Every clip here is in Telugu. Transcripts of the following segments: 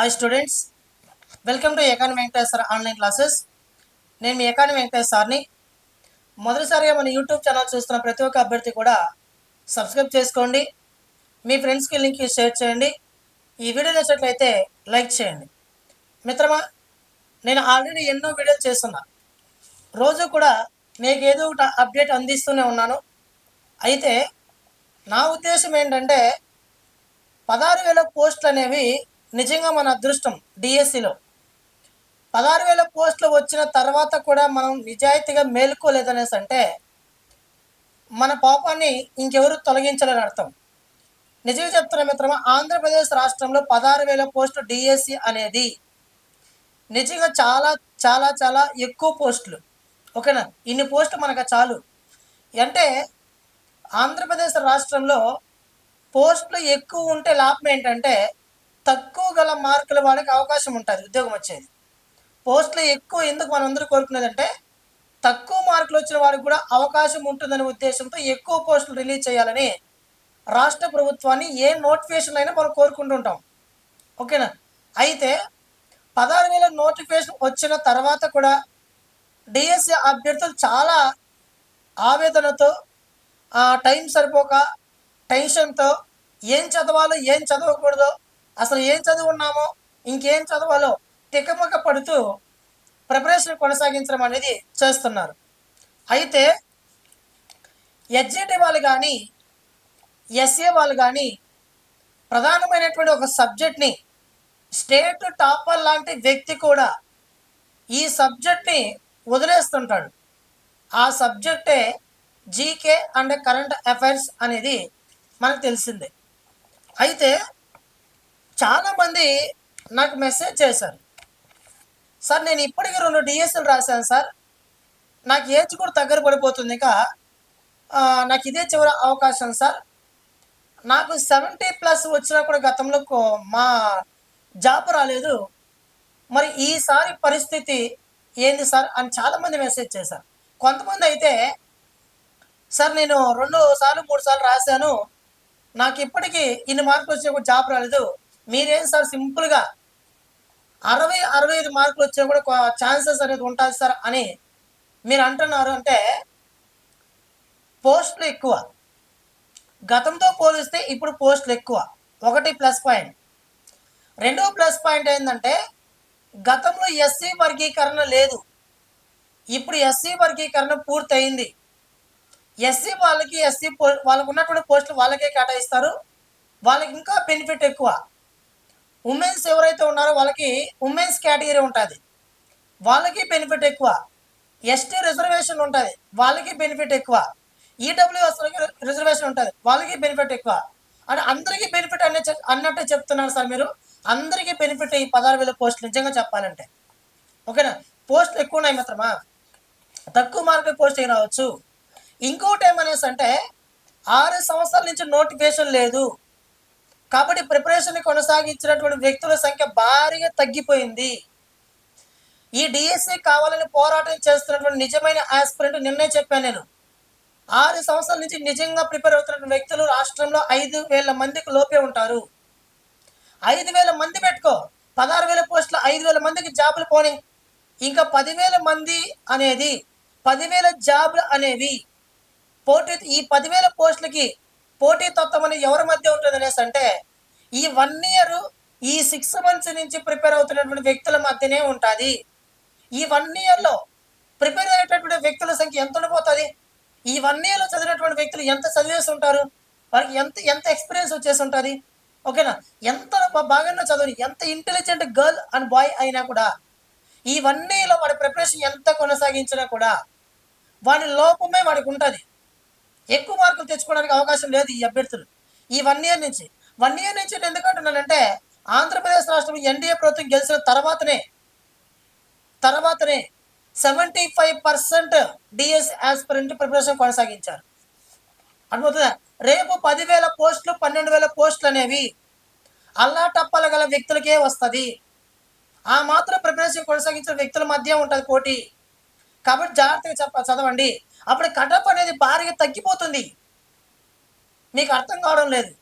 Hi students welcome to economy Venkateswara online classes నేను మీ ఎకానమీ వెంకటేశ్వర సార్ని. మొదటిసారిగా మన యూట్యూబ్ ఛానల్ చూస్తున్న ప్రతి ఒక్క అభ్యర్థి కూడా సబ్స్క్రైబ్ చేసుకోండి. మీ ఫ్రెండ్స్కి లింక్ షేర్ చేయండి. ఈ వీడియో నచ్చినట్లయితే లైక్ చేయండి. మిత్రమా నేను ఆల్రెడీ ఎన్నో వీడియోలు చేస్తున్నా. రోజు కూడా మీకు ఏదో ఒకటి అప్డేట్ అందిస్తూనే ఉన్నాను. అయితే నా ఉద్దేశం ఏంటంటే పదహారు వేల పోస్టులు అనేవి నిజంగా మన అదృష్టం డిఎస్సిలో పదహారు వేల పోస్టులు వచ్చిన తర్వాత కూడా మనం నిజాయితీగా మేలుకోలేదనేసి అంటే మన పాపాన్ని ఇంకెవరు తొలగించాలని అర్థం. నిజంగా చెప్తున్న మిత్రమా ఆంధ్రప్రదేశ్ రాష్ట్రంలో పదహారు వేల పోస్టు డిఎస్సి అనేది నిజంగా చాలా చాలా చాలా ఎక్కువ పోస్టులు. ఓకేనా? ఇన్ని పోస్టులు మనకు చాలు. అంటే ఆంధ్రప్రదేశ్ రాష్ట్రంలో పోస్టులు ఎక్కువ ఉంటే లాభం ఏంటంటే తక్కువ గల మార్కుల వాళ్ళకి అవకాశం ఉంటుంది ఉద్యోగం వచ్చేది. పోస్టులు ఎక్కువ ఎందుకు మనం అందరూ కోరుకునేదంటే తక్కువ మార్కులు వచ్చిన వారికి కూడా అవకాశం ఉంటుందనే ఉద్దేశంతో ఎక్కువ పోస్టులు రిలీజ్ చేయాలని రాష్ట్ర ప్రభుత్వాన్ని ఏ నోటిఫికేషన్ అయినా మనం కోరుకుంటుంటాం ఓకేనా? అయితే పదహారు వేల నోటిఫికేషన్ వచ్చిన తర్వాత కూడా డిఎస్సి అభ్యర్థులు చాలా ఆవేదనతో టైం సరిపోక టెన్షన్తో ఏం చదవాలో ఏం చదవకూడదో అసలు ఏం చదువున్నామో ఇంకేం చదవాలో తికమక పడుతూ ప్రిపరేషన్ కొనసాగించడం అనేది చేస్తున్నారు. అయితే ఎడ్జిటి వాళ్ళు కానీ ఎస్ఏ వాళ్ళు కానీ ప్రధానమైనటువంటి ఒక సబ్జెక్ట్ని స్టేట్ టాపర్ లాంటి వ్యక్తి కూడా ఈ సబ్జెక్ట్ని వదిలేస్తుంటాడు. ఆ సబ్జెక్టే జీకే అండ్ కరెంట్ అఫైర్స్ అనేది మనకు తెలిసిందే. అయితే చాలామంది నాకు మెసేజ్ చేశారు. సార్ నేను ఇప్పటికీ రెండు డిఎస్ఎల్ రాశాను సార్. నాకు ఏజ్ కూడా దగ్గర పడిపోతుంది ఇక. నాకు ఇదే చివరి అవకాశం సార్. నాకు సెవెంటీ ప్లస్ వచ్చినా కూడా గతంలో మా జాబ్ రాలేదు. మరి ఈసారి పరిస్థితి ఏంది సార్? అని చాలామంది మెసేజ్ చేశారు. కొంతమంది అయితే సార్ నేను రెండు సార్లు మూడు సార్లు రాశాను. నాకు ఇప్పటికీ ఇన్ని మార్కులు వచ్చే కూడా జాబ్ రాలేదు. మీరేం సార్ సింపుల్గా అరవై అరవై ఐదు మార్కులు వచ్చినా కూడా ఛాన్సెస్ అనేది ఉంటుంది సార్ అని మీరు అంటున్నారు అంటే పోస్టులు ఎక్కువ. గతంతో పోలిస్తే ఇప్పుడు పోస్టులు ఎక్కువ. ఒకటి ప్లస్ పాయింట్. రెండవ ప్లస్ పాయింట్ ఏంటంటే గతంలో ఎస్సీ వర్గీకరణ లేదు. ఇప్పుడు ఎస్సీ వర్గీకరణ పూర్తయింది. ఎస్సీ వాళ్ళకి ఎస్సీ పో వాళ్ళకు ఉన్నటువంటి పోస్టులు వాళ్ళకే కేటాయిస్తారు. వాళ్ళకి ఇంకా బెనిఫిట్ ఎక్కువ. ఉమెన్స్ ఎవరైతే ఉన్నారో వాళ్ళకి ఉమెన్స్ కేటగిరీ ఉంటుంది. వాళ్ళకి బెనిఫిట్ ఎక్కువ. ఎస్టీ రిజర్వేషన్ ఉంటుంది. వాళ్ళకి బెనిఫిట్ ఎక్కువ. ఈడబ్ల్యూఎస్లకి రిజర్వేషన్ ఉంటుంది. వాళ్ళకి బెనిఫిట్ ఎక్కువ. అంటే అందరికీ బెనిఫిట్ అనే చెప్- అన్నట్టు చెప్తున్నారు సార్ మీరు. అందరికీ బెనిఫిట్ ఈ పదహారు వేల పోస్టులు నిజంగా చెప్పాలంటే. ఓకేనా? పోస్టులు ఎక్కువ ఉన్నాయి మిత్రమా? తక్కువ మార్కుల పోస్ట్ రావచ్చు? ఇంకోటి ఏమనేసి అంటే ఆరు సంవత్సరాల నుంచి నోటిఫికేషన్ లేదు. కాబట్టి ప్రిపరేషన్ కొనసాగించినటువంటి వ్యక్తుల సంఖ్య భారీగా తగ్గిపోయింది. ఈ డిఎస్సి కావాలని పోరాటం చేస్తున్నటువంటి నిజమైన ఆస్పిరెంట్ నిన్నే చెప్పాను నేను. ఆరు సంవత్సరాల నుంచి నిజంగా ప్రిపేర్ అవుతున్న వ్యక్తులు రాష్ట్రంలో ఐదు వేల మందికి లోపే ఉంటారు. ఐదు వేల మంది పెట్టుకో పదహారు వేల పోస్టులు ఐదు వేల మందికి జాబులు పోని. ఇంకా పదివేల మంది అనేది పదివేల జాబులు అనేవి పోటీ ఈ పదివేల పోస్టులకి పోటీ తత్వం అనేది ఎవరి మధ్య ఉంటుంది అనేసి అంటే ఈ వన్ ఇయర్ ఈ సిక్స్ మంత్స్ నుంచి ప్రిపేర్ అవుతున్నటువంటి వ్యక్తుల మధ్యనే ఉంటుంది. ఈ వన్ ఇయర్లో ప్రిపేర్ అయ్యేటటువంటి వ్యక్తుల సంఖ్య ఎంత ఉండిపోతుంది? ఈ వన్ ఇయర్లో చదివినటువంటి వ్యక్తులు ఎంత చదివేసి ఉంటారు? వారికి ఎంత ఎంత ఎక్స్పీరియన్స్ వచ్చేసి ఉంటుంది? ఓకేనా ఎంత బాగా బాగానే చదువు ఎంత ఇంటెలిజెంట్ గర్ల్ అండ్ బాయ్ అయినా కూడా ఈ వన్ ఇయర్లో వాడి ప్రిపరేషన్ ఎంత కొనసాగించినా కూడా వాడి లోపమే వాడికి ఉంటుంది. ఎక్కువ మార్కులు తెచ్చుకోవడానికి అవకాశం లేదు ఈ అభ్యర్థులు. ఈ వన్ ఇయర్ నుంచి. వన్ ఇయర్ నుంచి నేను ఎందుకు ఆంధ్రప్రదేశ్ రాష్ట్రం ఎన్డీఏ ప్రభుత్వం గెలిచిన తర్వాతనే తర్వాతనే seventy five percent DS aspirant preparation కొనసాగించారు. అర్థమవుతుందా? రేపు పదివేల పోస్టులు పన్నెండు వేల పోస్టులు అనేవి అల్లాటప్పల గల వ్యక్తులకే వస్తుంది. ఆ మాత్రం ప్రిపరేషన్ కొనసాగించిన వ్యక్తుల మధ్య ఉంటుంది పోటీ. కాబట్టి జాగ్రత్తగా చెప్ప చదవండి. అప్పుడు కటప్ అనేది భారీగా తగ్గిపోతుంది. మీకు అర్థం కావడం లేదు.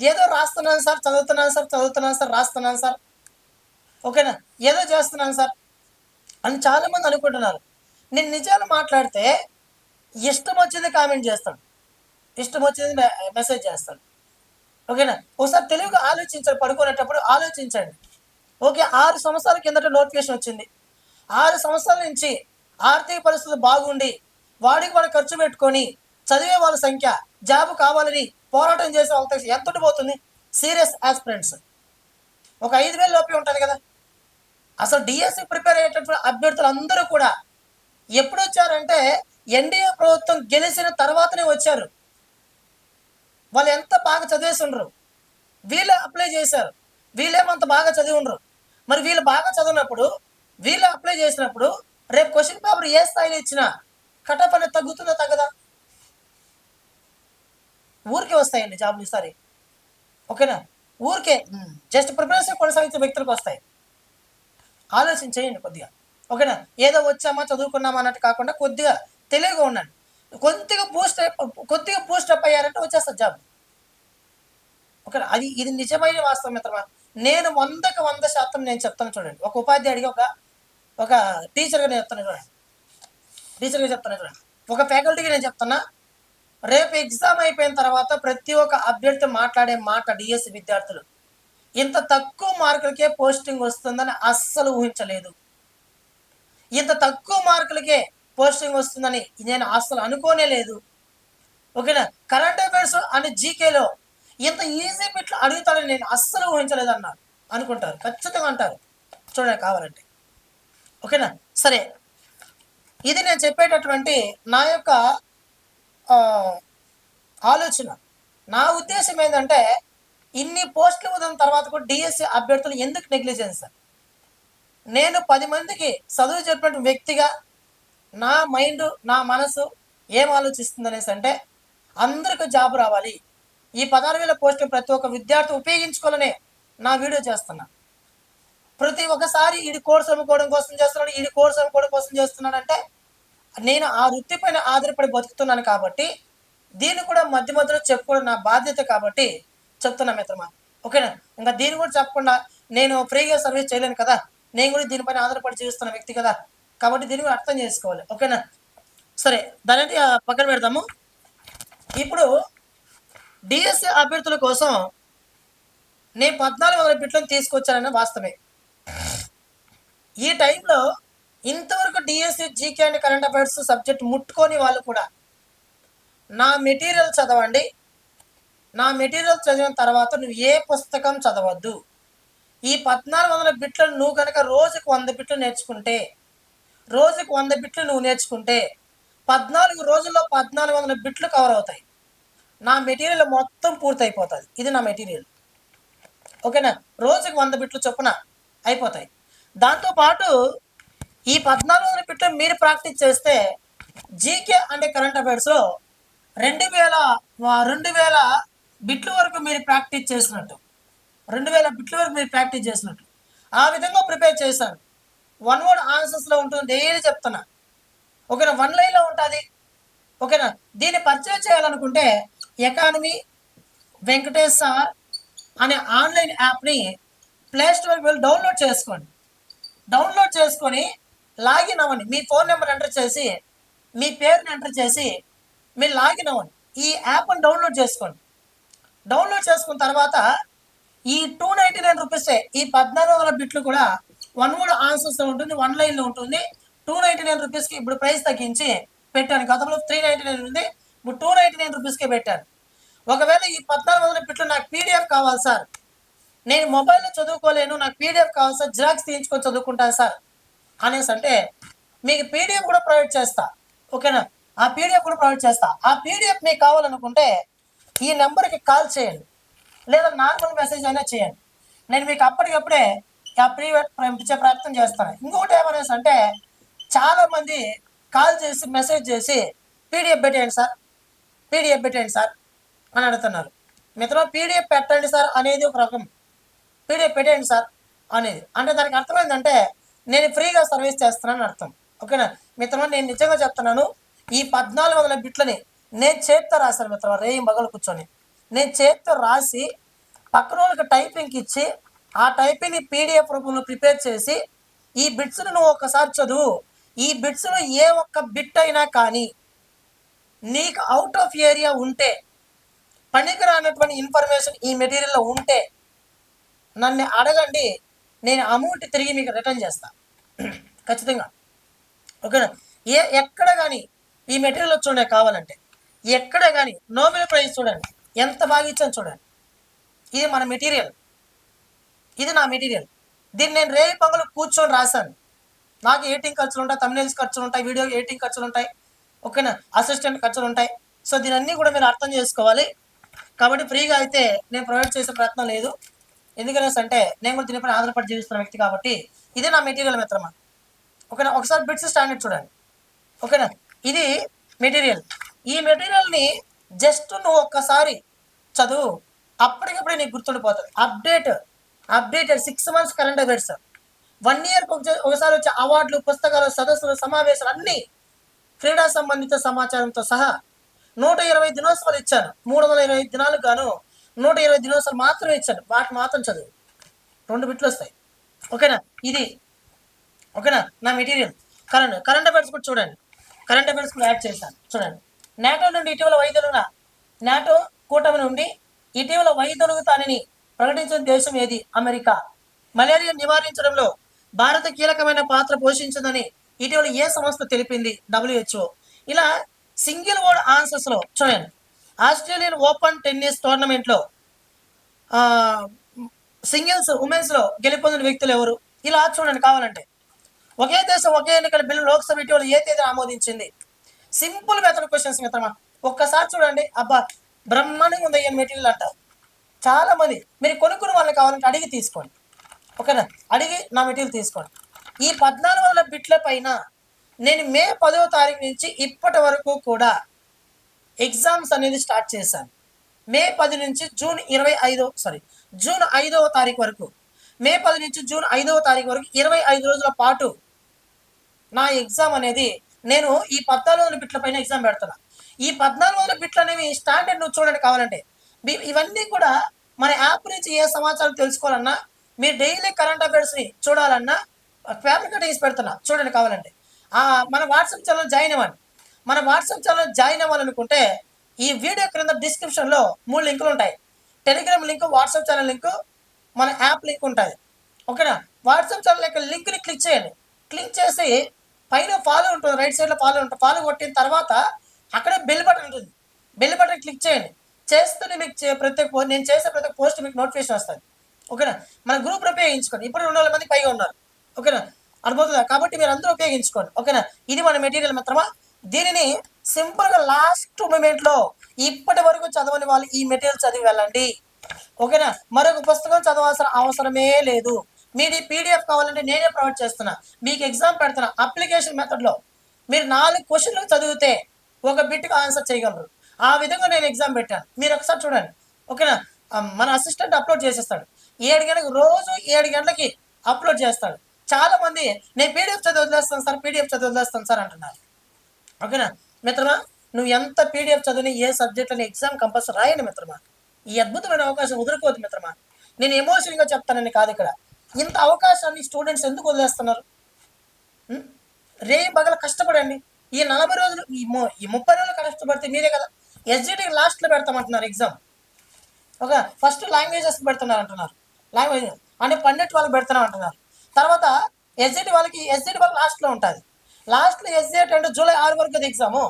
ఏదో రాస్తున్నాను సార్ చదువుతున్నాను సార్ చదువుతున్నాను సార్ రాస్తున్నాను సార్. ఓకేనా? ఏదో చేస్తున్నాను సార్ అని చాలామంది అనుకుంటున్నారు. నేను నిజాలు మాట్లాడితే ఇష్టం వచ్చింది కామెంట్ చేస్తాడు ఇష్టం వచ్చింది మెసేజ్ చేస్తాడు ఓకేనా? ఒకసారి తెలివిగా ఆలోచించండి పడుకునేటప్పుడు ఆలోచించండి. ఓకే ఆరు సంవత్సరాల కిందట నోటిఫికేషన్ వచ్చింది. ఆరు సంవత్సరాల నుంచి ఆర్థిక పరిస్థితులు బాగుండి వాడికి వాడు ఖర్చు పెట్టుకొని చదివే వాళ్ళ సంఖ్య జాబ్ కావాలని పోరాటం చేసే వాళ్ళ ఎంత పోతుంది? Serious aspirants. ఒక ఐదు వేలు లోపే ఉంటుంది కదా. అసలు డిఎస్సి ప్రిపేర్ అయ్యేటటువంటి అభ్యర్థులు అందరూ కూడా ఎప్పుడు వచ్చారంటే ఎన్డీఏ ప్రభుత్వం గెలిచిన తర్వాతనే వచ్చారు. వాళ్ళు ఎంత బాగా చదివేసి ఉండరు వీళ్ళు అప్లై చేశారు. వీళ్ళేమంత బాగా చదివి ఉండరు మరి వీళ్ళు బాగా చదివినప్పుడు వీళ్ళు అప్లై చేసినప్పుడు రేపు క్వశ్చన్ పేపర్ ఏ స్థాయిలో ఇచ్చినా కటప్ తగ్గుతుందా తగ్గదా? ఊరికే వస్తాయండి జాబులు ఈసారి. ఓకేనా? ఊరికే జస్ట్ ప్రిపరేషన్ కొనసాగించే వ్యక్తులకు వస్తాయి. ఆలోచన చేయండి కొద్దిగా. ఓకేనా? ఏదో వచ్చామా చదువుకున్నామా అన్నట్టు కాకుండా కొద్దిగా తెలివిగా ఉండండి. కొద్దిగా బూస్ట్ కొద్దిగా బూస్ట్ అప్ అయ్యారంటే వచ్చేస్తారు జాబ్ ఓకేనా? అది ఇది నిజమైన వాస్తవం మిత్రమా? నేను వందకు వంద శాతం నేను చెప్తాను చూడండి. ఒక ఉపాధ్యాయుడిగా ఒక ఒక టీచర్గా నేను చెప్తాను చూడండి. టీచర్గా చెప్తాను ఒక ఫ్యాకల్టీకి నేను చెప్తున్నా రేపు ఎగ్జామ్ అయిపోయిన తర్వాత ప్రతి ఒక్క అభ్యర్థి మాట్లాడే మాట డిఎస్సి విద్యార్థులు ఇంత తక్కువ మార్కులకే పోస్టింగ్ వస్తుందని అస్సలు ఊహించలేదు. ఇంత తక్కువ మార్కులకే పోస్టింగ్ వస్తుందని నేను అస్సలు అనుకోనే లేదు. ఓకేనా? కరెంట్ అఫైర్స్ అని జీకేలో ఇంత ఈజీ బిట్లు అడుగుతాడని నేను అస్సలు ఊహించలేదు అన్నారు అనుకుంటారు ఖచ్చితంగా అంటారు. చూడండి కావాలంటే. ఓకేనా? సరే ఇది నేను చెప్పేటటువంటి నా యొక్క ఆలోచన. నా ఉద్దేశం ఏంటంటే ఇన్ని పోస్టులు వదిలిన తర్వాత కూడా డిఎస్సి అభ్యర్థులు ఎందుకు నెగ్లిజెన్స్? నేను పది మందికి చదువు చెప్పినటువంటి వ్యక్తిగా నా మైండ్ నా మనసు ఏం ఆలోచిస్తుంది అనేసి అంటే అందరికి జాబ్ రావాలి. ఈ పదహారు వేల పోస్టులు ప్రతి ఒక్క విద్యార్థి ఉపయోగించుకోవాలనే నా వీడియో చేస్తున్నా. ప్రతి ఒక్కసారి ఈడి కోర్స్ అమ్ముకోవడం కోసం చేస్తున్నాడు ఈడి కోర్స్ అమ్ముకోవడం కోసం చేస్తున్నాడు అంటే నేను ఆ వృత్తి పైన ఆధారపడి బతుకుతున్నాను కాబట్టి దీన్ని కూడా మధ్య మధ్యలో చెప్పుకోవడం నా బాధ్యత కాబట్టి చెప్తున్నా మిత్రమా. ఓకేనా? ఇంకా దీన్ని కూడా చెప్పకుండా నేను ఫ్రీగా సర్వీస్ చేయలేను కదా? నేను కూడా దీనిపైన ఆధారపడి జీవిస్తున్న వ్యక్తి కదా? కాబట్టి దీన్ని కూడా అర్థం చేసుకోవాలి. ఓకేనా? సరే దాని పక్కన పెడదాము. ఇప్పుడు డిఎస్సి అభ్యర్థుల కోసం నేను పద్నాలుగు వందల బిట్లను తీసుకొచ్చానన్న వాస్తవే ఈ టైంలో ఇంతవరకు DSC GK and current affairs subject ముట్టుకొని వాళ్ళు కూడా నా మెటీరియల్ చదవండి. నా మెటీరియల్ చదివిన తర్వాత నువ్వు ఏ పుస్తకం చదవద్దు. ఈ పద్నాలుగు వందల బిట్లను నువ్వు కనుక రోజుకు వంద బిట్లు నేర్చుకుంటే రోజుకు వంద బిట్లు నువ్వు నేర్చుకుంటే పద్నాలుగు రోజుల్లో పద్నాలుగు వందల బిట్లు కవర్ అవుతాయి. నా మెటీరియల్ మొత్తం పూర్తయిపోతుంది. ఇది నా మెటీరియల్ ఓకేనా? రోజుకి వంద బిట్లు చొప్పున అయిపోతాయి. దాంతోపాటు ఈ పద్నాలుగు వందల పిట్లు మీరు ప్రాక్టీస్ చేస్తే జీకే అంటే కరెంట్ అఫైర్స్లో రెండు వేల రెండు వేల బిట్ల వరకు మీరు ప్రాక్టీస్ చేసినట్టు. రెండు వేల బిట్ల వరకు మీరు ప్రాక్టీస్ చేసినట్టు. ఆ విధంగా ప్రిపేర్ చేశాను వన్ వర్డ్ ఆన్సర్స్లో ఉంటుంది డైలీ చెప్తున్నా. ఓకేనా వన్ లైన్లో ఉంటుంది. ఓకేనా దీన్ని పర్చేజ్ చేయాలనుకుంటే ఎకానమీ వెంకటేష్ సార్ అనే ఆన్లైన్ యాప్ని ప్లేస్టోర్కి వెళ్ళి డౌన్లోడ్ చేసుకోండి. డౌన్లోడ్ చేసుకొని లాగిన్ అవ్వండి. మీ ఫోన్ నెంబర్ ఎంటర్ చేసి మీ పేరుని ఎంటర్ చేసి మీరు లాగిన్ అవ్వండి. ఈ యాప్ని డౌన్లోడ్ చేసుకోండి. డౌన్లోడ్ చేసుకున్న తర్వాత ఈ టూ నైంటీ నైన్ రూపీసే ఈ పద్నాలుగు వందల బిట్లు కూడా వన్ వర్డ్ ఆన్సర్స్ ఉంటుంది వన్ లైన్లో ఉంటుంది. టూ నైంటీ నైన్ రూపీస్కి ఇప్పుడు ప్రైస్ తగ్గించి పెట్టాను. గతంలో త్రీ నైంటీ నైన్ ఉంది ఇప్పుడు టూ నైంటీ నైన్ రూపీస్కే పెట్టాను. ఒకవేళ ఈ పద్నాలుగు వందల బిట్లు నాకు పీడిఎఫ్ కావాలి సార్ నేను మొబైల్లో చదువుకోలేను నాకు పీడిఎఫ్ కావాలి సార్ జిరాక్స్ తీయించుకొని చదువుకుంటాను సార్. అనేసి అంటే మీకు పీడిఎఫ్ కూడా ప్రొవైడ్ చేస్తా ఓకేనా? ఆ పీడిఎఫ్ కూడా ప్రొవైడ్ చేస్తా. ఆ పీడిఎఫ్ మీకు కావాలనుకుంటే ఈ నెంబర్కి కాల్ చేయండి. లేదా నార్మల్ మెసేజ్ అయినా చేయండి. నేను మీకు అప్పటికప్పుడే ఆ ప్రీవెట్ పంపించే ప్రయత్నం చేస్తాను. ఇంకొకటి ఏమనేసి అంటే చాలామంది కాల్ చేసి మెసేజ్ చేసి పీడిఎఫ్ పెట్టేయండి సార్. పీడిఎఫ్ పెట్టేయండి సార్ అని అడుగుతున్నారు. మిత్రం పీడిఎఫ్ పెట్టండి సార్ అనేది ఒక రకం. పీడిఎఫ్ పెట్టేయండి సార్ అనేది. అంటే దానికి అర్థం ఏంటంటే నేను ఫ్రీగా సర్వీస్ చేస్తున్నాను అర్థం. ఓకేనా? మిత్రమా నేను నిజంగా చెప్తున్నాను ఈ పద్నాలుగు వందల బిట్లని నేను చేత్తో రాశాను మిత్రమా రేయి మగలు కూర్చొని. నేను చేత్తో రాసి పక్కన వాళ్ళకి టైపింగ్కి ఇచ్చి ఆ టైపింగ్ని పీడిఎఫ్ రూపంలో ప్రిపేర్ చేసి ఈ బిట్స్ను నువ్వు ఒకసారి చదువు. ఈ బిట్స్లో ఏ ఒక్క బిట్ అయినా కానీ నీకు అవుట్ ఆఫ్ ఏరియా ఉంటే పనికిరానటువంటి ఇన్ఫర్మేషన్ ఈ మెటీరియల్లో ఉంటే నన్ను అడగండి నేను అమౌంట్ తిరిగి మీకు రిటర్న్ చేస్తా. ఖచ్చితంగా. ఓకేనా? ఏ ఎక్కడ కానీ ఈ మెటీరియల్ చూడండి కావాలంటే. ఎక్కడ కానీ నోబెల్ ప్రైజ్ చూడండి. ఎంత బాగా ఇచ్చాను చూడండి. ఇది మన మెటీరియల్. ఇది నా మెటీరియల్. దీన్ని నేను రేయి పొంగలు కూర్చొని రాశాను. నాకు ఎయిటింగ్ ఖర్చులు ఉంటాయి తమిళస్ ఖర్చులు ఉంటాయి వీడియో ఎయిటింగ్ ఖర్చులు ఉంటాయి ఓకేనా? అసిస్టెంట్ ఖర్చులు ఉంటాయి. సో దీని అన్నీ కూడా మీరు అర్థం చేసుకోవాలి. కాబట్టి ఫ్రీగా అయితే నేను ప్రొవైడ్ చేసే ప్రయత్నం లేదు. ఎందుకనేసి అంటే నేను కూడా దీనిపైన ఆధారపడి జీవిస్తున్న వ్యక్తి కాబట్టి ఇదే నా మెటీరియల్ మిత్రమా? ఓకేనా? ఒకసారి బిట్స్ స్టాండర్డ్ చూడండి. ఓకేనా? ఇది మెటీరియల్. ఈ మెటీరియల్ని జస్ట్ నువ్వు ఒక్కసారి చదువు. అప్పటికప్పుడే నీకు గుర్తుండిపోతుంది. Update updated six months current affairs one year ఒకసారి వచ్చే అవార్డులు పుస్తకాలు సదస్సులు సమావేశాలు అన్నీ క్రీడా సంబంధిత సమాచారంతో సహా నూట ఇరవై దినోత్సవాలు ఇచ్చాను. మూడు వందల ఇరవై దినాలకు గాను నూట ఇరవై దినోత్సవాలు మాత్రమే ఇచ్చాను వాటిని మాత్రం చదువు. రెండు బిట్లు వస్తాయి. ఓకేనా? ఇది. ఓకేనా? నా మెటీరియల్. కరెంట్. కరెంట్ అఫైర్స్ కూడా చూడండి. కరెంట్ అఫైర్స్ కూడా యాడ్ చేశాను. చూడండి. నాటో నుండి ఇటీవల వైదొలుగున నాటో కూటమి నుండి ఇటీవల వైదొలుగుతానని ప్రకటించిన దేశం ఏది? అమెరికా. మలేరియా నివారించడంలో భారత కీలకమైన పాత్ర పోషించిందని ఇటీవల ఏ సంస్థ తెలిపింది? డబ్ల్యూహెచ్ఓ. ఇలా సింగిల్ వర్డ్ ఆన్సర్స్లో చూడండి. ఆస్ట్రేలియన్ ఓపెన్ టెన్నిస్ టోర్నమెంట్లో సింగిల్స్ ఉమెన్స్లో గెలుపొందిన వ్యక్తులు ఎవరు? ఇలా చూడండి కావాలంటే. ఒకే దేశం ఒకే ఎన్నికల బిల్లు లోక్సభ ఇటీవల ఏ తేదీ ఆమోదించింది? సింపుల్ మెథడ్ క్వశ్చన్స్ మిత్రమా. ఒక్కసారి చూడండి. అబ్బా బ్రహ్మాండంగా ఉంది ఈ మెటీరియల్ అంటారు చాలా మంది. మీరు కొనుక్కున్న వాళ్ళని కావాలంటే అడిగి తీసుకోండి. ఓకేనా? అడిగి నా మెటీరియల్ తీసుకోండి. ఈ పద్నాలుగు వందల బిట్ల పైన నేను మే పదవ తారీఖు నుంచి ఇప్పటి వరకు కూడా ఎగ్జామ్స్ అనేది స్టార్ట్ చేశాను. మే పది నుంచి జూన్ ఇరవై ఐదో సారీ జూన్ ఐదవ తారీఖు వరకు మే పది నుంచి జూన్ ఐదవ తారీఖు వరకు ఇరవై ఐదు రోజుల పాటు నా ఎగ్జామ్ అనేది నేను ఈ పద్నాలుగు వందల బిట్ల పైన ఎగ్జామ్ పెడుతున్నా. ఈ పద్నాలుగు వందల బిట్లు అనేవి స్టాండర్డ్ నువ్వు చూడండి కావాలంటే. మీ- ఇవన్నీ కూడా మన యాప్ నుంచి ఏ సమాచారం తెలుసుకోవాలన్నా మీరు డైలీ కరెంట్ అఫైర్స్ని చూడాలన్నా పేపర్ కట్ వేసి పెడుతున్నా చూడండి కావాలంటే. మన వాట్సాప్ ఛానల్ జాయిన్ అవ్వండి. మన వాట్సాప్ ఛానల్ జాయిన్ అవ్వాలనుకుంటే ఈ వీడియో క్రింద డిస్క్రిప్షన్లో మూడు లింకులు ఉంటాయి. Telegram link WhatsApp channel link మన యాప్ లింక్ ఉంటుంది ఓకేనా వాట్సాప్ ఛానల్ యొక్క లింక్ని క్లిక్ చేయండి. క్లిక్ చేసి పైన ఫాలో ఉంటుంది రైట్ సైడ్లో ఫాలో ఉంటుంది. ఫాలో కొట్టిన తర్వాత అక్కడే బెల్ బటన్ ఉంటుంది. బెల్ బటన్ క్లిక్ చేయండి. చేస్తూనే మీకు ప్రతి ఒక్క నేను చేసే ప్రతి ఒక్క పోస్ట్ మీకు నోటిఫికేషన్ వస్తుంది. ఓకేనా మన గ్రూప్ ఉపయోగించుకోండి. ఇప్పుడు రెండు వందల మంది పైగా ఉన్నారు. ఓకేనా అర్థమవుతుందా? కాబట్టి మీరు అందరూ ఉపయోగించుకోండి. ఓకేనా ఇది మన మెటీరియల్ మాత్రమా? దీనిని సింపుల్గా లాస్ట్ మూమెంట్లో ఇప్పటి వరకు చదవని వాళ్ళు ఈ మెటీరియల్ చదివి వెళ్ళండి. ఓకేనా? మరొక పుస్తకం చదవాల్సిన అవసరమే లేదు. మీది పీడిఎఫ్ కావాలంటే నేనే ప్రొవైడ్ చేస్తున్నా. మీకు ఎగ్జామ్ పెడుతున్నా అప్లికేషన్ మెథడ్లో మీరు నాలుగు క్వశ్చన్లు చదివితే ఒక బిట్కు ఆన్సర్ చేయగలరు. ఆ విధంగా నేను ఎగ్జామ్ పెట్టాను. మీరు ఒకసారి చూడండి. ఓకేనా? మన అసిస్టెంట్ అప్లోడ్ చేసేస్తాడు. ఏడు గంటలకు రోజు ఏడు గంటలకి అప్లోడ్ చేస్తాడు. చాలా మంది నేను పీడిఎఫ్ చదివి వదిలేస్తాను సార్ పీడిఎఫ్ చదివి వదిలేస్తాను సార్ అంటున్నారు. ఓకేనా మిత్రమా నువ్వు ఎంత పీడిఎఫ్ చదివిన ఏ సబ్జెక్ట్ ఎగ్జామ్ కంపల్సరీ రాయండి మిత్రమా? ఈ అద్భుతమైన అవకాశం వదులుకోవద్దు మిత్రమా. నేను ఎమోషనల్గా చెప్తానని కాదు ఇక్కడ. ఇంత అవకాశాన్ని స్టూడెంట్స్ ఎందుకు వదిలేస్తున్నారు? రే బగల కష్టపడండి. ఈ నలభై రోజులు ఈ మొ ఈ ముప్పై రోజులు కష్టపడితే మీరే కదా ఎస్జిటి లాస్ట్లో పెడతామంటున్నారు ఎగ్జామ్ ఒక ఫస్ట్ లాంగ్వేజెస్ పెడుతున్నారు అంటున్నారు లాంగ్వేజ్ అంటే పన్నెట్ వాళ్ళకి పెడుతున్నాం అంటున్నారు తర్వాత ఎస్జిటి వాళ్ళకి ఎస్జిటి వాళ్ళకి లాస్ట్లో ఉంటుంది. లాస్ట్లో ఎస్జిటి అంటే జూలై ఆరు వరకు అది ఎగ్జాము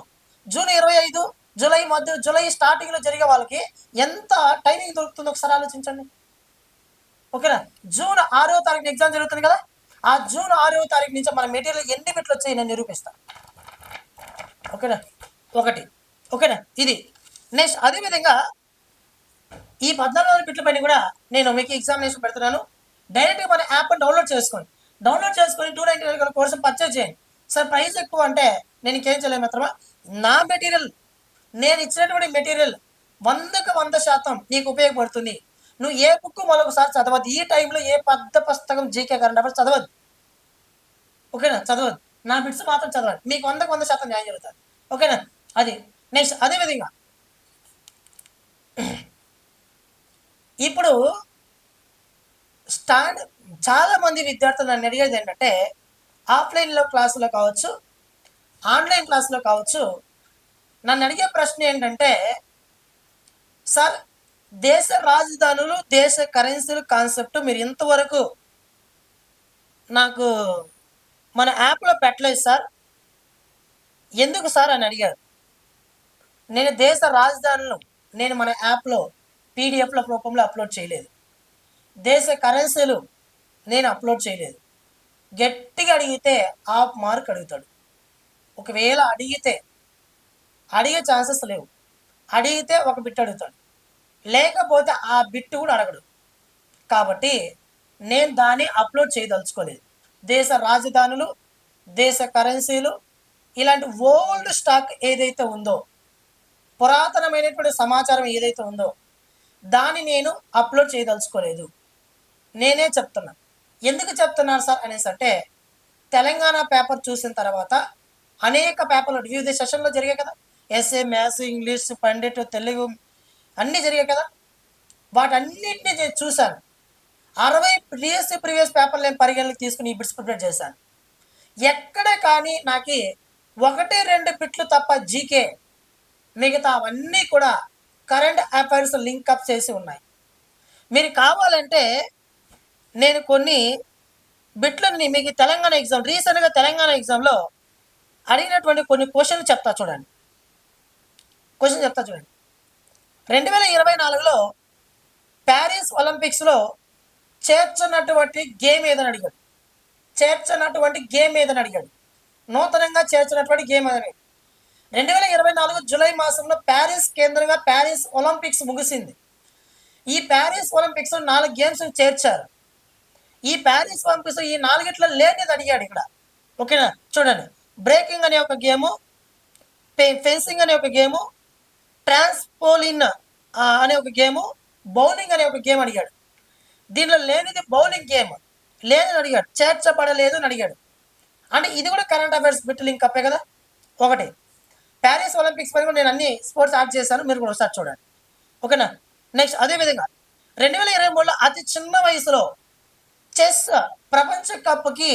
జూన్ ఇరవై ఐదు జూలై మధ్య జూలై స్టార్టింగ్లో జరిగే వాళ్ళకి ఎంత టైమింగ్ దొరుకుతుందో ఒకసారి ఆలోచించండి. ఓకేనా? జూన్ ఆరో తారీఖు ఎగ్జామ్ జరుగుతుంది కదా? ఆ జూన్ ఆరో తారీఖు నుంచి మన మెటీరియల్ ఎన్ని బిట్లు వచ్చాయి నేను నిరూపిస్తాను ఓకేనా? ఒకటి. ఓకేనా? ఇది. నెక్స్ట్ అదేవిధంగా ఈ పద్నాలుగు వందల బిట్ల పైన కూడా నేను మీకు ఎగ్జామినేషన్ పెడుతున్నాను. డైరెక్ట్గా మన యాప్ డౌన్లోడ్ చేసుకోండి. డౌన్లోడ్ చేసుకొని two ninety nine course purchase చేయండి. సార్ ప్రైస్ ఎక్కువ అంటే నేను ఇంకేం చేయలేము మాత్రమా? నా మెటీరియల్ నేను ఇచ్చినటువంటి మెటీరియల్ వందకు వంద శాతం నీకు ఉపయోగపడుతుంది. నువ్వు ఏ బుక్ మరొకసారి చదవద్దు. ఈ టైంలో ఏ పెద్ద పుస్తకం జీకే కరెంట్ అప్పుడు చదవద్దు. ఓకేనా? చదవద్దు. నా బిట్స్ మాత్రం చదవండి మీకు వందకు వంద శాతం న్యాయం జరుగుతుంది. ఓకేనా? అది. నెక్స్ట్ అదే విధంగా. ఇప్పుడు స్టాండ్ చాలా మంది విద్యార్థులు నన్ను అడిగేది ఏంటంటే ఆఫ్లైన్లో క్లాసులో కావచ్చు ఆన్లైన్ క్లాసులో కావచ్చు నన్ను అడిగే ప్రశ్న ఏంటంటే సార్ దేశ రాజధానులు దేశ కరెన్సీలు కాన్సెప్ట్ మీరు ఇంతవరకు నాకు మన యాప్లో పెట్టలేదు సార్. ఎందుకు సార్ అని అడిగారు. నేను దేశ రాజధానులు నేను మన యాప్లో పీడిఎఫ్ల రూపంలో అప్లోడ్ చేయలేదు. దేశ కరెన్సీలు నేను అప్లోడ్ చేయలేదు. గట్టిగా అడిగితే ఆఫ్ మార్క్ అడుగుతాడు. ఒకవేళ అడిగితే అడిగే ఛాన్సెస్ లేవు. అడిగితే ఒక బిట్ అడుగుతాడు. లేకపోతే ఆ బిట్ కూడా అడగడు. కాబట్టి నేను దాన్ని అప్లోడ్ చేయదలుచుకోలేదు. దేశ రాజధానులు దేశ కరెన్సీలు ఇలాంటి ఓల్డ్ స్టాక్ ఏదైతే ఉందో పురాతనమైనటువంటి సమాచారం ఏదైతే ఉందో దాన్ని నేను అప్లోడ్ చేయదలుచుకోలేదు. నేనే చెప్తున్నా. ఎందుకు చెప్తున్నారు సార్ అనేసి అంటే తెలంగాణ పేపర్ చూసిన తర్వాత అనేక పేపర్లు వివిధ సెషన్లో జరిగాయి కదా. SA maths English Pandit Telugu అన్నీ జరిగాయి కదా. వాటన్నిటిని నేను చూశాను. అరవై ప్రీవియస్ ప్రీవియస్ పేపర్లు నేను పరిగణలోకి తీసుకుని ఈ బిట్స్ ప్రిపేర్ చేశాను. ఎక్కడ కానీ నాకు ఒకటి రెండు బిట్లు తప్ప జీకే మిగతా అవన్నీ కూడా కరెంట్ అఫైర్స్ లింక్అప్ చేసి ఉన్నాయి. మీరు కావాలంటే నేను కొన్ని బిట్లని మీకు తెలంగాణ ఎగ్జామ్ రీసెంట్గా తెలంగాణ ఎగ్జామ్లో అడిగినటువంటి కొన్ని క్వశ్చన్లు చెప్తా చూడండి. క్వశ్చన్ చెప్తా చూడండి. రెండు వేల ఇరవై నాలుగులో ప్యారిస్ ఒలింపిక్స్లో చేర్చనటువంటి గేమ్ ఏదని అడిగాడు. చేర్చనటువంటి గేమ్ ఏదని అడిగాడు. నూతనంగా చేర్చినటువంటి గేమ్ ఏదని రెండు వేల ఇరవై నాలుగు జూలై మాసంలో ప్యారిస్ కేంద్రంగా ప్యారిస్ ఒలింపిక్స్ ముగిసింది. ఈ ప్యారిస్ ఒలింపిక్స్ నాలుగు గేమ్స్ చేర్చారు. ఈ ప్యారిస్ పంపిస్ ఈ నాలుగిట్లో లేనిది అడిగాడు ఇక్కడ. ఓకేనా? చూడండి. బ్రేకింగ్ అనే ఒక గేము ఫెన్సింగ్ అనే ఒక గేము ట్రాన్స్పోలిన్ అనే ఒక గేము బౌలింగ్ అనే ఒక గేమ్ అడిగాడు. దీనిలో లేనిది బౌలింగ్ గేమ్ లేదని అడిగాడు. చేర్చబడలేదు అని అడిగాడు. అంటే ఇది కూడా కరెంట్ అఫైర్స్ బిట్ లింక్ అప్పే కదా? ఒకటి. ప్యారిస్ ఒలింపిక్స్ పై కూడా నేను అన్ని స్పోర్ట్స్ యాడ్ చేశాను. మీరు కూడా ఒకసారి చూడండి. ఓకేనా? నెక్స్ట్ అదేవిధంగా రెండు వేల ఇరవై మూడులో అతి చిన్న వయసులో చెస్ ప్రపంచ కప్కి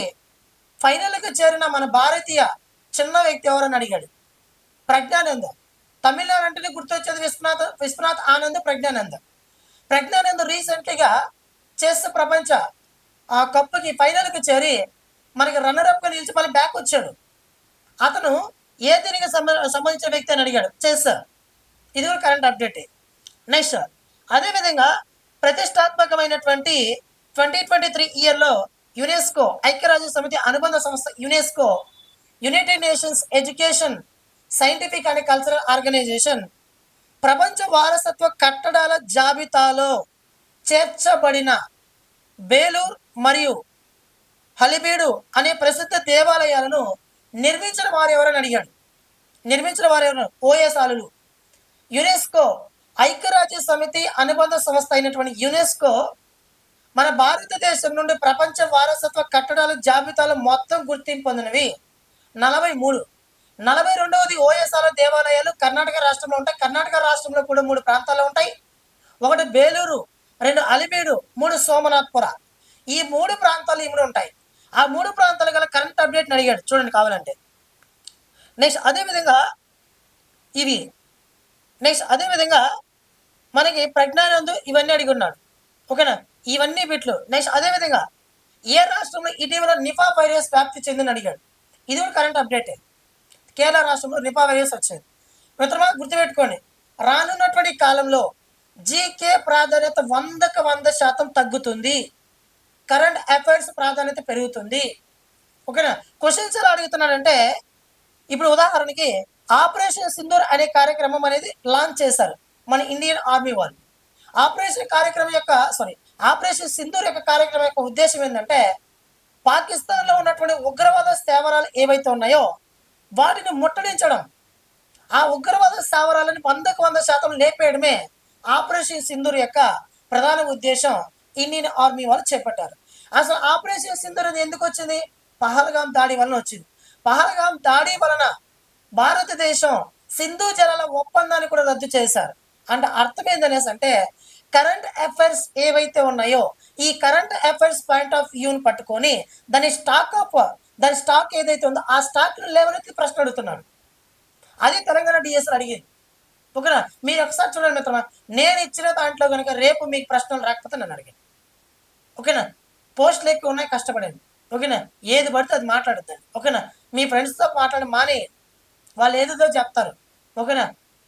ఫైనల్కి చేరిన మన భారతీయ చిన్న వ్యక్తి ఎవరని అడిగాడు? ప్రజ్ఞానంద. తమిళనాడు అంటేనే గుర్తొచ్చేది విశ్వనాథ్ విశ్వనాథ్ ఆనంద్ ప్రజ్ఞానంద. ప్రజ్ఞానంద్ రీసెంట్గా చెస్ ప్రపంచ ఆ కప్పుకి ఫైనల్కి చేరి మనకి రన్నర్అప్గా నిలిచి మళ్ళీ బ్యాక్ వచ్చాడు. అతను ఏ దీనికి సంబంధించిన వ్యక్తి అని అడిగాడు? చెస్. ఇది కూడా కరెంట్ అప్డేట్ నెక్స్ట్ అదేవిధంగా ప్రతిష్టాత్మకమైనటువంటి ట్వంటీ ట్వంటీ త్రీ ఇయర్లో యునెస్కో ఐక్యరాజ్య సమితి అనుబంధ సంస్థ UNESCO United Nations Education Scientific and Cultural Organization ప్రపంచ వారసత్వ కట్టడాల జాబితాలో చేర్చబడిన బేలూర్ మరియు హలిబీడు అనే ప్రసిద్ధ దేవాలయాలను నిర్మించిన వారు ఎవరని అడిగాడు. నిర్మించిన వారు ఎవరు? ఓఎస్ఆలు యునెస్కో ఐక్యరాజ్య సమితి అనుబంధ సంస్థ అయినటువంటి యునెస్కో మన భారతదేశం నుండి ప్రపంచ వారసత్వ కట్టడాల జాబితాలో మొత్తం గుర్తింపు పొందినవి నలభై మూడు. నలభై రెండవది ఓఎస్ఆర్ దేవాలయాలు కర్ణాటక రాష్ట్రంలో ఉంటాయి. కర్ణాటక రాష్ట్రంలో కూడా మూడు ప్రాంతాలు ఉంటాయి. ఒకటి బేలూరు రెండు అలిమేడు మూడు సోమనాథ్పుర. ఈ మూడు ప్రాంతాలు ఇమిడి ఉంటాయి. ఆ మూడు ప్రాంతాలు గల కరెంట్ అప్డేట్ని అడిగాడు. చూడండి కావాలంటే. నెక్స్ట్ అదేవిధంగా ఇవి. నెక్స్ట్ అదేవిధంగా మనకి ప్రజ్ఞానందు ఇవన్నీ అడిగి ఉన్నాడు. ఓకేనా? ఇవన్నీ బిట్లు నెక్స్ట్ అదేవిధంగా ఏ రాష్ట్రంలో ఇటీవల నిఫా వైరస్ వ్యాప్తి చెందని అడిగాడు? ఇది కూడా కరెంట్ అప్డేటే కేరళ రాష్ట్రంలో నిపా వైరస్ వచ్చింది. మిత్రమా గుర్తుపెట్టుకోండి రానున్నటువంటి కాలంలో జీకే ప్రాధాన్యత వందకు వంద శాతం తగ్గుతుంది. కరెంట్ అఫైర్స్ ప్రాధాన్యత పెరుగుతుంది. ఓకేనా? క్వశ్చన్స్ ఎలా అడుగుతున్నాడంటే ఇప్పుడు ఉదాహరణకి ఆపరేషన్ సింధూర్ అనే కార్యక్రమం అనేది లాంచ్ చేశారు మన ఇండియన్ ఆర్మీ వాళ్ళు. ఆపరేషన్ కార్యక్రమం యొక్క సారీ ఆపరేషన్ సింధూర్ యొక్క కార్యక్రమం యొక్క ఉద్దేశం ఏంటంటే పాకిస్తాన్లో ఉన్నటువంటి ఉగ్రవాద స్థావరాలు ఏవైతే ఉన్నాయో వాటిని ముట్టడించడం. ఆ ఉగ్రవాద స్థావరాలను వందకు వంద శాతం లేపేయడమే ఆపరేషన్ సింధూర్ యొక్క ప్రధాన ఉద్దేశం. ఇండియన్ ఆర్మీ వాళ్ళు చేపట్టారు. అసలు ఆపరేషన్ సింధూర్ అనేది ఎందుకు వచ్చింది? పహల్గాం దాడి వలన వచ్చింది. పహల్గాం దాడి వలన భారతదేశం సింధు జలాల ఒప్పందాన్ని కూడా రద్దు చేశారు. అంటే అర్థం ఏందనేసి అంటే కరెంట్ అఫైర్స్ ఏవైతే ఉన్నాయో ఈ కరెంట్ అఫైర్స్ పాయింట్ ఆఫ్ వ్యూని పట్టుకొని దాని స్టాక్ ఆఫ్ దాని స్టాక్ ఏదైతే ఉందో ఆ స్టాక్ లేవనెత్తి ప్రశ్న అడుగుతున్నాడు. అది తెలంగాణ డిఎస్ఆర్ అడిగింది. ఓకేనా? మీరు ఒకసారి చూడండి మిత్రమా. నేను ఇచ్చిన దాంట్లో కనుక రేపు మీకు ప్రశ్నలు రాకపోతే నన్ను అడిగాను ఓకేనా? పోస్టులు ఎక్కువ ఉన్నాయి కష్టపడేది ఓకేనా? ఏది పడితే అది మాట్లాడద్దండి. ఓకేనా? మీ ఫ్రెండ్స్తో మాట్లాడి మానే వాళ్ళు ఏదో చెప్తారు. ఓకేనా?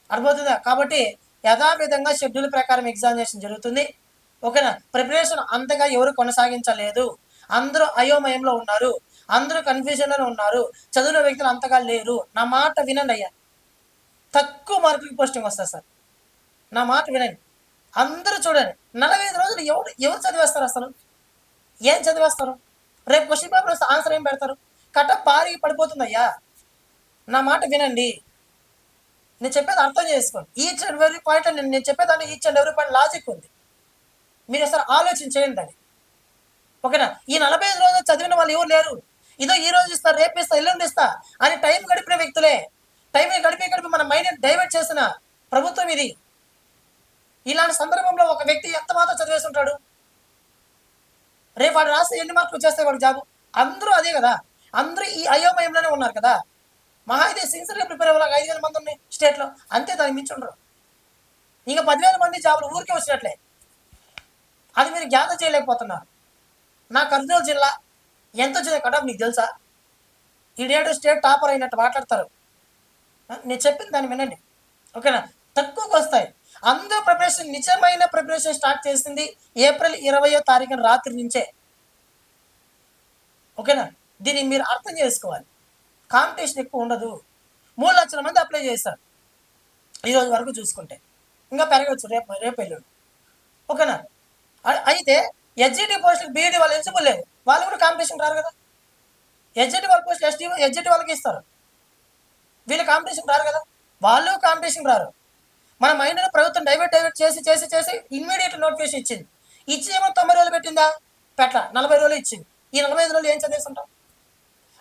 అర్థమవుతుందా? కాబట్టి యథావిధంగా షెడ్యూల్ ప్రకారం ఎగ్జామినేషన్ జరుగుతుంది. ఓకేనా? ప్రిపరేషన్ అంతగా ఎవరు కొనసాగించలేదు. అందరూ అయోమయంలో ఉన్నారు. అందరూ కన్ఫ్యూజన్లో ఉన్నారు. చదివిన వ్యక్తులు అంతగా లేరు. నా మాట వినండి అయ్యా. తక్కువ మార్కులకి పోస్టింగ్ వస్తుంది సార్. నా మాట వినండి. అందరూ చూడండి. నలభై ఐదు రోజులు ఎవరు ఎవరు చదివేస్తారు అసలు? ఏం చదివేస్తారు? రేపు క్వశ్చన్ పేపర్ వస్తే ఆన్సర్ ఏం పెడతారు? కట్ట పారి పడిపోతుందయ్యా. నా మాట వినండి. నేను చెప్పేది అర్థం చేసుకోండి. ఈచ్ అండ్ ఎవరీ పాయింట్ నేను నేను చెప్పేదాన్ని each and every point logic ఉంది. మీరు అసలు ఆలోచన చేయండి అది. ఓకేనా? ఈ నలభై ఐదు రోజులు చదివిన వాళ్ళు ఎవరు లేరు? ఇదో ఈ రోజు ఇస్తా రేపు ఇస్తా ఎల్లుండి ఇస్తా అని టైం గడిపిన వ్యక్తులే. టైం గడిపి గడిపి మన మైండ్ డైవర్ట్ చేసిన ప్రభుత్వం ఇది. ఇలాంటి సందర్భంలో ఒక వ్యక్తి ఎంత మాత్రం చదివేస్తుంటాడు రేపు వాడు రాస్తే ఎన్ని మార్కులు వచ్చేస్తాయి వాడు జాబు? అందరూ అదే కదా. అందరూ ఈ అయోమయంలోనే ఉన్నారు కదా. మహా అయితే సిన్సియర్గా ప్రిపేర్ అవ్వాలి. ఐదు వేల మంది ఉన్నాయి స్టేట్లో అంతే దానికి మించి ఉండరు. ఇంకా పదివేల మంది జాబులు ఊరికే వచ్చినట్లే. అది మీరు జ్ఞాతం చేయలేకపోతున్నారు. నా కర్నూలు జిల్లా ఎంత వచ్చింది కటాఫ్ మీకు తెలుసా? ఈ డేట్ స్టేట్ టాపర్ అయినట్టు మాట్లాడతారు. నేను చెప్పింది దాన్ని వినండి. ఓకేనా? తక్కువకి వస్తాయి. అందరూ ప్రిపరేషన్ నిజమైన ప్రిపరేషన్ స్టార్ట్ చేసింది ఏప్రిల్ ఇరవయో తారీఖున రాత్రి నుంచే. ఓకేనా? దీన్ని మీరు అర్థం చేసుకోవాలి. కాంపిటీషన్ ఎక్కువ ఉండదు. మూడు లక్షల మంది అప్లై చేస్తారు. ఈ రోజు వరకు చూసుకుంటే. ఇంకా పెరగచ్చు రేపు రేపు ఎల్లుండి. ఓకేనా? అ- అయితే హెచ్జిటి పోస్టులకు బీఈడి వాళ్ళు ఎలిజిబుల్ లేదు వాళ్ళు కూడా కాంపిటీషన్ రారు కదా? హెచ్జిటి వాళ్ళ పోస్టులు ఎస్టీ హెచ్జిటి వాళ్ళకి ఇస్తారు. వీళ్ళు కాంపిటీషన్ రారు కదా? వాళ్ళు కాంపిటీషన్ రారు. మన మైండ్ని ప్రభుత్వం డైవర్ట్ డైవర్ట్ చేసి చేసి చేసి ఇమ్మీడియట్ నోటిఫికేషన్ ఇచ్చింది. ఇచ్చి ఏమో తొంభై రోజులు పెట్టిందా? పెట్ట నలభై రోజులు ఇచ్చింది. ఈ నలభై ఐదు రోజులు ఏం చదివేస్తుంటాం?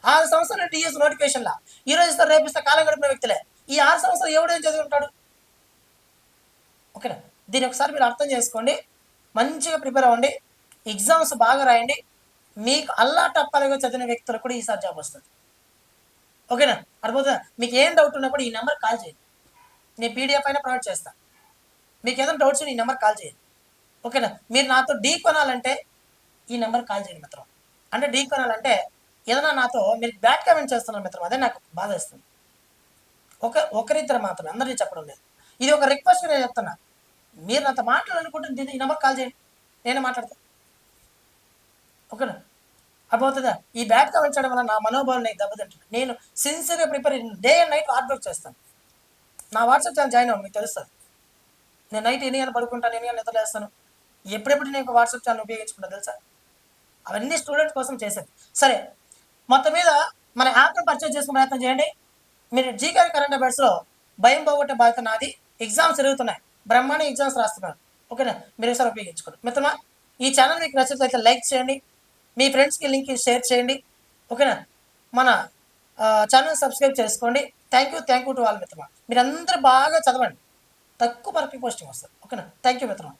ఆరు సంవత్సరాలు టీఎస్ నోటిఫికేషన్లా ఈ రోజు ఇస్తారు రేపు ఇస్తారు కాలం గడిపిన వ్యక్తులే. ఈ ఆరు సంవత్సరాలు ఎవడేం చదువుకుంటాడు? చదివి ఉంటాడు ఓకేనా? దీని ఒకసారి మీరు అర్థం చేసుకోండి. మంచిగా ప్రిపేర్ అవ్వండి. ఎగ్జామ్స్ బాగా రాయండి. మీకు అల్లా టప్పాలుగా చదివిన వ్యక్తులకు కూడా ఈసారి జాబ్ వస్తుంది. ఓకేనా? అర్థమవుతుందా? మీకు ఏం డౌట్ ఉన్నప్పుడు ఈ నెంబర్ కాల్ చేయండి. నేను పీడిఎఫ్ అయినా ప్రొవైడ్ చేస్తాను మీకు ఏదైనా డౌట్స్ ఈ నెంబర్ కాల్ చేయండి. ఓకేనా? మీరు నాతో డీ కొనాలంటే ఈ నెంబర్ కాల్ చేయండి మాత్రం. అంటే డీ కొనాలంటే ఏదైనా నాతో మీరు బ్యాడ్ కామెంట్ చేస్తున్నారు మిత్రం అదే నాకు బాధ ఇస్తుంది ఒక ఒకరిద్దరు మాత్రమే అందరినీ చెప్పడం లేదు. ఇది ఒక రిక్వెస్ట్ నేను చెప్తున్నా. మీరు నాతో మాట్లాడాలనుకుంటే ఈ నెంబర్ కాల్ చేయండి. నేనే మాట్లాడతా. ఓకేనా? అర్థమవుతుందా? ఈ బ్యాడ్ కామెంట్ చేయడం వల్ల నా మనోభావం నాకు దెబ్బతింటుంది నేను సిన్సియర్గా prepare day and night hard work చేస్తాను. నా వాట్సాప్ ఛానల్ జాయిన్ అవ్వండి మీకు తెలుస్తుంది నేను నైట్ ఎన్ని గంటలు పడుకుంటాను ఎన్ని గంటలు నిద్రలేస్తాను ఎప్పుడెప్పుడు నేను వాట్సాప్ ఛానల్ ఉపయోగించుకుంటా తెలుసా? అవన్నీ స్టూడెంట్స్ కోసం చేసేది సరే మొత్తం మీద మన యాప్ను పర్చేజ్ చేసుకునే ప్రయత్నం చేయండి. మీరు జీకే కరెంట్ అఫైర్స్లో భయం పోగొట్టే బాధ్యత నాది. ఎగ్జామ్స్ జరుగుతున్నాయి. బ్రహ్మాండ ఎగ్జామ్స్ రాస్తున్నారు. ఓకేనా? మీరు ఒకసారి ఉపయోగించుకోండి. మిత్రమా ఈ ఛానల్ మీకు నచ్చినట్లయితే లైక్ చేయండి. మీ ఫ్రెండ్స్కి లింక్ షేర్ చేయండి. ఓకేనా? మన ఛానల్ సబ్స్క్రైబ్ చేసుకోండి. Thank you thank you to వాళ్ళ మిత్రమా మీరందరూ బాగా చదవండి. తక్కువ మార్కులు పోస్టింగ్ వస్తుంది. ఓకేనా? థ్యాంక్ యూ మిత్రమా